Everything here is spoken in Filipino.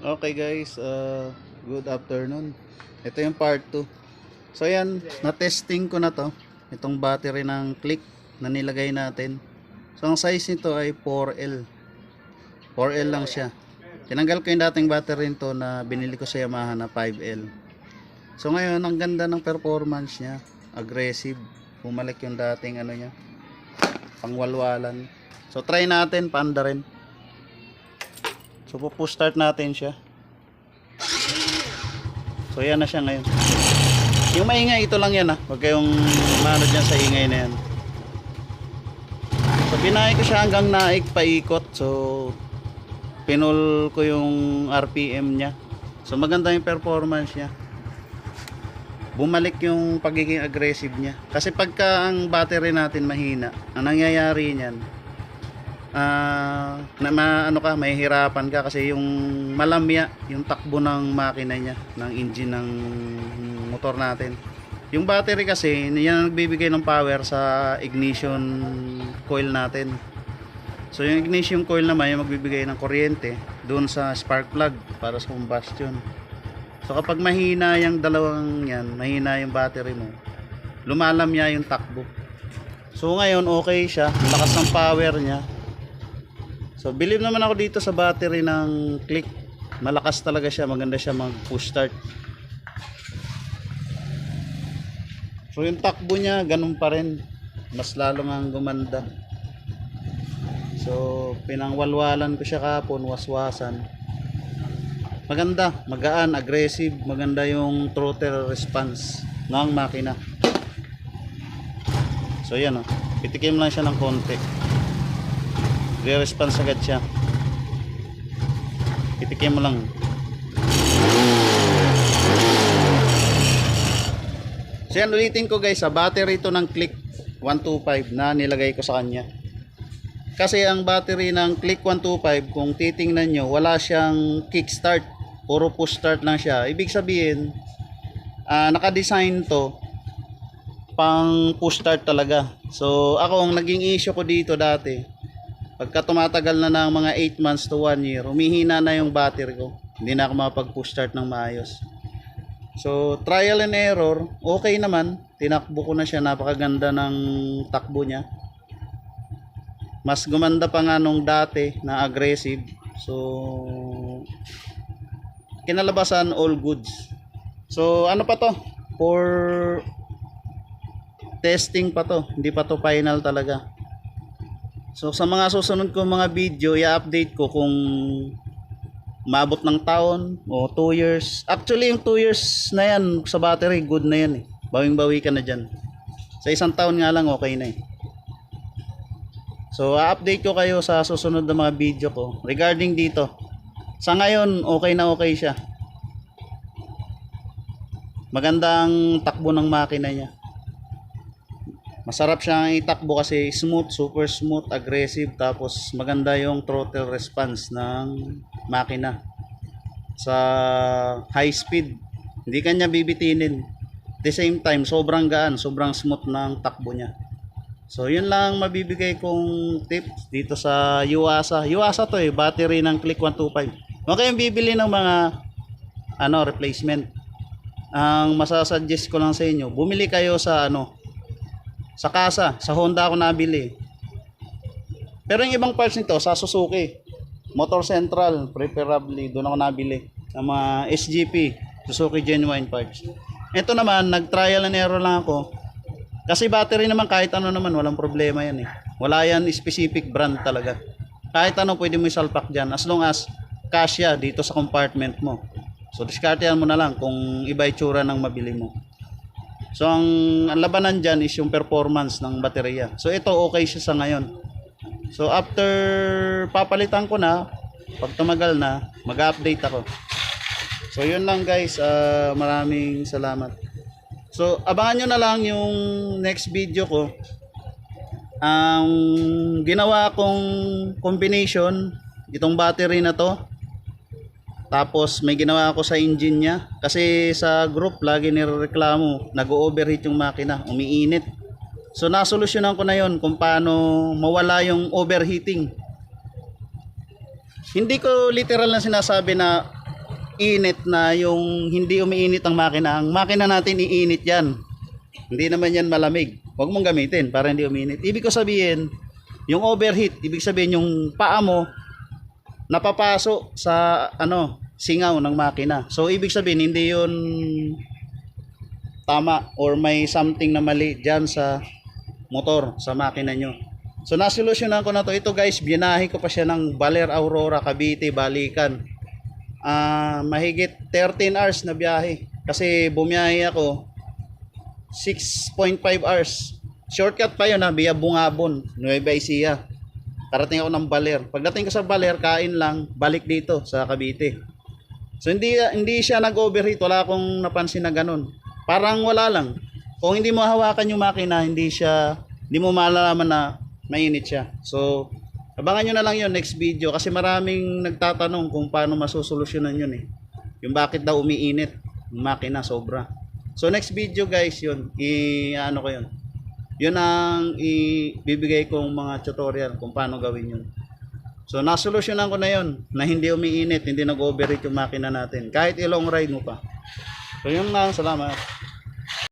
Okay guys, uh, good afternoon. Ito yung part 2. So yan, na-testing ko na to. Itong battery ng click na nilagay natin. So ang size nito ay 4L. 4L lang siya. Tinanggal ko yung dating battery nito na binili ko sa Yamaha na 5L. So ngayon, ang ganda ng performance niya. Aggressive. Bumalik yung dating ano niya. Pangwalwalan. So try natin, paanda rin. So push start natin siya. So yan na siya ngayon. Yung maingay ito lang yan ah. Huwag kayong mano dyan sa ingay na yan. So binahay ko siya hanggang naik paikot. So pinul ko yung RPM niya. So maganda yung performance niya. Bumalik yung pagiging aggressive niya. Kasi pagka ang battery natin mahina, ang nangyayari niyan, ah na ma, ano ka, mahihirapan ka kasi yung malamya, yung takbo ng makina niya, ng engine ng motor natin. Yung battery kasi, yan ang nagbibigay ng power sa ignition coil natin. So yung ignition coil naman yung magbibigay ng kuryente doon sa spark plug para sa combustion. So kapag mahina yung dalawang yan, mahina yung battery mo, lumalamya yung takbo. So ngayon okay siya, lakas ng power niya. So believe naman ako dito sa battery ng click. Malakas talaga siya, maganda siya mag push start. So yung takbo niya ganun pa rin. Mas lalo nga gumanda. So pinangwalwalan ko siya kapon, waswasan. Maganda, magaan, aggressive, maganda yung throttle response ng makina. So yan oh. Pitikim lang siya ng konti. Re-response agad siya. Pitikim mo lang. So yan ulitin ko guys, sa battery ito ng Click 125 na nilagay ko sa kanya. Kasi ang battery ng Click 125, kung titingnan nyo, wala siyang kickstart. Puro push start lang siya. Ibig sabihin, ah naka-design to pang push start talaga. So ako ang naging issue ko dito dati, pagka tumatagal na ng mga 8 months to 1 year, humihina na yung battery ko. Hindi na ako makapag-push start ng maayos. So, trial and error, okay naman. Tinakbo ko na siya, napakaganda ng takbo niya. Mas gumanda pa nga nung dati na aggressive. So, kinalabasan all goods. So, ano pa to? For testing pa to. Hindi pa to final talaga. So sa mga susunod ko mga video, i-update ko kung maabot ng taon o 2 years. Actually yung 2 years na yan sa battery, good na yan eh. Bawing-bawi ka na dyan. Sa isang taon nga lang, okay na eh. So i-update ko kayo sa susunod na mga video ko regarding dito. Sa ngayon, okay na okay siya. Magandang takbo ng makina niya. Masarap siyang itakbo kasi smooth, super smooth, aggressive, tapos maganda yung throttle response ng makina sa high speed. Hindi kanya bibitinin. At the same time, sobrang gaan, sobrang smooth ng takbo niya. So, yun lang mabibigay kong tips dito sa Yuasa. Yuasa to eh, battery ng Click 125. Huwag kayong bibili ng mga ano, replacement. Ang masasuggest ko lang sa inyo, bumili kayo sa ano, sa kasa, sa Honda ako nabili. Pero yung ibang parts nito sa Suzuki, Motor Central, preferably doon ako nabili ng mga SGP, Suzuki genuine parts. Ito naman, nag-trial and error lang ako. Kasi battery naman kahit ano naman, walang problema yan eh. Wala yan specific brand talaga. Kahit ano pwede mo isalpak dyan as long as kasya dito sa compartment mo. So diskartehan mo na lang kung iba itsura ng mabili mo. So ang, ang labanan dyan is yung performance ng baterya. So ito okay siya sa ngayon. So after papalitan ko na, pag tumagal na, mag-update ako. So yun lang guys, Ah, maraming salamat. So abangan nyo na lang yung next video ko. Ang ginawa kong combination, itong battery na to, tapos may ginawa ako sa engine niya kasi sa group lagi nireklamo, nag-overheat yung makina, umiinit. So nasolusyonan ko na yon kung paano mawala yung overheating. Hindi ko literal na sinasabi na init na yung hindi umiinit ang makina. Ang makina natin iinit yan. Hindi naman yan malamig. Huwag mong gamitin para hindi uminit. Ibig ko sabihin, yung overheat, ibig sabihin yung paa mo napapaso sa ano, singaw ng makina. So ibig sabihin hindi yun tama or may something na mali diyan sa motor sa makina nyo. So nasolusyonan ko na to. Ito guys, binahe ko pa siya ng Baler Aurora, Cavite, Balikan. Ah, mahigit 13 hours na biyahe. Kasi bumiyahe ako 6.5 hours. Shortcut pa yun ha, via Bungabon, Nueva Ecija. Karating ako ng Baler. Pagdating ko sa Baler, kain lang, balik dito sa Cavite. So hindi hindi siya nag-overheat, wala akong napansin na ganun. Parang wala lang. Kung hindi mo hawakan yung makina, hindi siya hindi mo malalaman na mainit siya. So abangan nyo na lang yun next video kasi maraming nagtatanong kung paano masusolusyonan yun eh. Yung bakit daw umiinit yung makina sobra. So next video guys yun, i ano ko yun. Yun ang ibibigay kong mga tutorial kung paano gawin yun. So nasolusyonan ko na yun na hindi umiinit, hindi nag-overheat yung makina natin. Kahit ilong ride mo pa. So yun lang, salamat.